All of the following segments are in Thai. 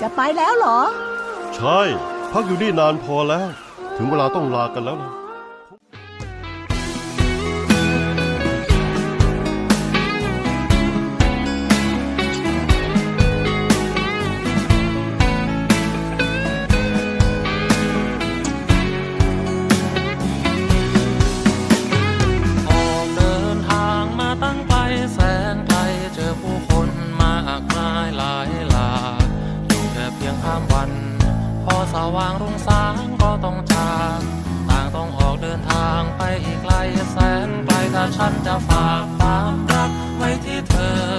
จะไปแล้วเหรอ ใช่ พักอยู่นี่นานพอแล้ว ถึงเวลาต้องลากันแล้วนะ สว่างรุ่งสางก็ต้องจากต่างต้องออกเดินทางไปอีกไกลแสนไกลถ้าฉันจะฝากความรักไว้ที่เธอ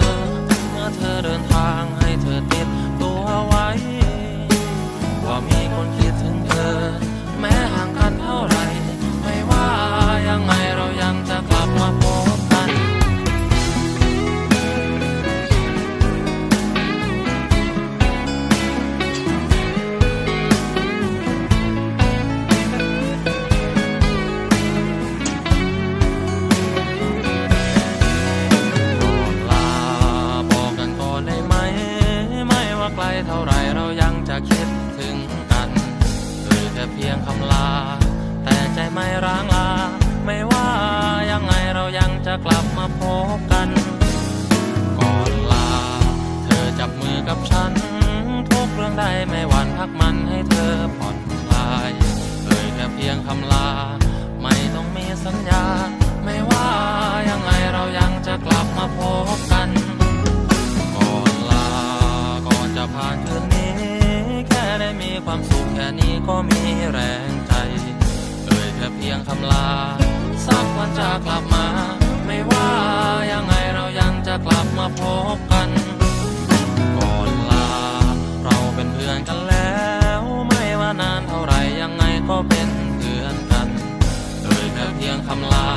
กลเท่าไรเรายังจะคิดถึงกันคือแค่เพียงคำลา แต่ใจไม่ร้างลา ไม่ว่ายังไงเรายังจะกลับมาพบกัน ก่อนลา เธอจับมือกับฉัน ทุกเรื่องใดไม่หวั่นพักมันให้เธอผ่อนคลายเอ่ยแค่เพียงคำลา ไม่ต้องมีสัญญา ไม่ว่ายังไงเรายังจะกลับมาพบ็มีแรงใจ เอ่ยแค่เพียงคำลา สักวันจะกลับมา ไม่ว่ายังไงเรายังจะกลับมาพบกัน ก่อนลา เราเป็นเพื่อนกันแล้ว ไม่ว่านานเท่าไหร่ยังไงก็เป็นเพื่อนกัน เอ่ยแค่เพียงคำลา